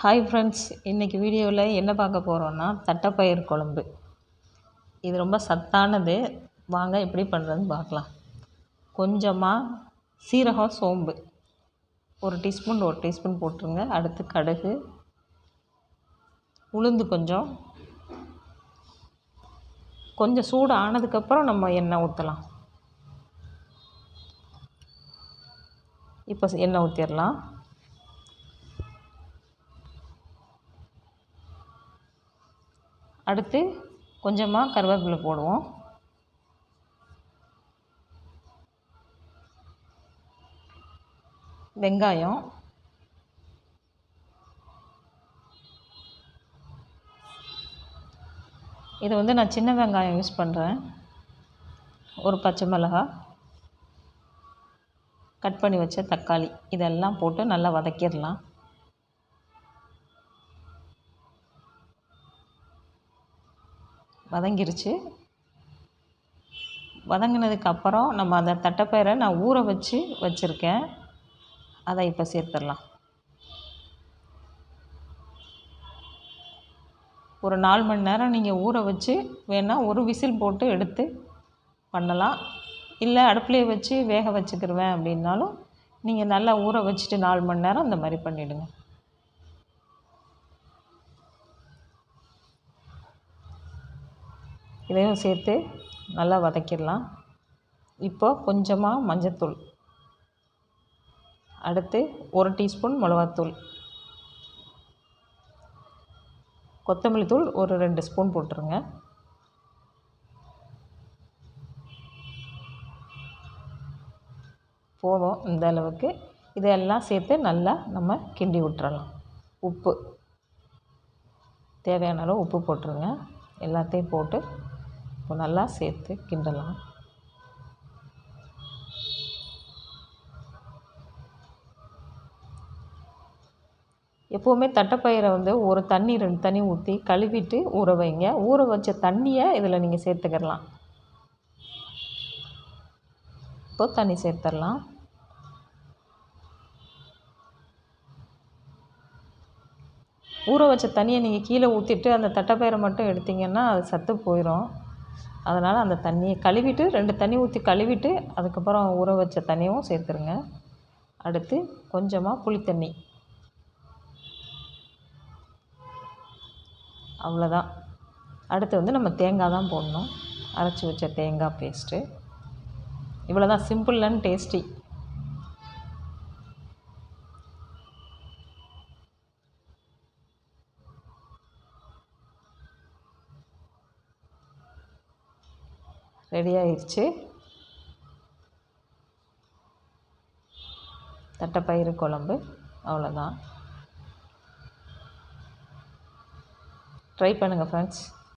Hi friends இன்றைக்கி வீடியோவில் என்ன பார்க்க போகிறோன்னா தட்டைப்பயிர் குழம்பு. இது ரொம்ப சத்தானது. வாங்க எப்படி பண்ணுறதுன்னு பார்க்கலாம். கொஞ்சமாக சீரகம் சோம்பு. ஒரு டீஸ்பூன் ஒரு டீஸ்பூன் போட்டுருங்க. அடுத்து கடுகு. உளுந்து கொஞ்சம். கொஞ்சம் சூடு ஆனதுக்கப்புறம் நம்ம எண்ணெய் ஊற்றலாம் இப்போ எண்ணெய் ஊற்றிடலாம் அடுத்து கொஞ்சமாக கருவேப்பிலை போடுவோம். வெங்காயம். இது வந்து நான் சின்ன வெங்காயம் யூஸ் பண்ணுறேன் ஒரு பச்சை மிளகா. கட் பண்ணி வச்ச தக்காளி. இதெல்லாம் போட்டு நல்லா வதக்கிடலாம். வதங்கிருச்சு. வதங்கினதுக்கப்புறம் நம்ம அந்த தட்டைப்பயிரை நான் ஊற வச்சு வச்சுருக்கேன். அதை இப்போ சேர்த்துடலாம். ஒரு நாலு மணி நேரம் நீங்கள் ஊற வச்சு வேணால் ஒரு விசில் போட்டு எடுத்து பண்ணலாம். இல்லை அடுப்புலேயே வச்சு வேக வச்சுக்கிருவேன் அப்படின்னாலும் நீங்கள் நல்லா ஊற வச்சுட்டு நாலு மணி நேரம் அந்த மாதிரி பண்ணிவிடுங்க இதையும் சேர்த்து நல்லா வதக்கிடலாம். இப்போ கொஞ்சமாக மஞ்சத்தூள். அடுத்து ஒரு டீஸ்பூன் மிளகாத்தூள். கொத்தமல்லி தூள் ஒரு ரெண்டு ஸ்பூன் போட்டுருங்க. போதும் இந்த அளவுக்கு. இதெல்லாம் சேர்த்து நல்லா நம்ம கிண்டி விட்டுறலாம். உப்பு. தேவையான அளவு உப்பு போட்டுருங்க. எல்லாத்தையும் போட்டு இப்போ நல்லா சேர்த்து கிண்டலாம். எப்போவுமே தட்டைப்பயிரை வந்து ஒரு தண்ணி ரெண்டு தண்ணி ஊற்றி கழுவிட்டு ஊற வைங்க. ஊற வச்ச தண்ணியை இதில் நீங்கள் சேர்த்துக்கிடலாம் இப்போ தண்ணி சேர்த்துடலாம் ஊற வச்ச தண்ணியை நீங்கள் கீழே ஊற்றிட்டு அந்த தட்டைப்பயிரை மட்டும் எடுத்திங்கன்னா அது சத்து போயிடும் அதனால் அந்த தண்ணியை கழுவிட்டு ரெண்டு தண்ணி ஊற்றி கழுவிட்டு அதுக்கப்புறம் ஊற வச்ச தண்ணியும் சேர்த்துருங்க. அடுத்து கொஞ்சமாக புளித்தண்ணி அவ்வளோதான் அடுத்து வந்து நம்ம தேங்காய் தான் போடணும். அரைச்சி வச்ச தேங்காய் பேஸ்ட்டு இவ்வளோ தான் சிம்பிள் அண்ட் டேஸ்டி ரெடி ஆயிடுச்சு தட்டைப்பயிறு குழம்பு அவ்வளோதான். ட்ரை பண்ணுங்கள் ஃப்ரெண்ட்ஸ்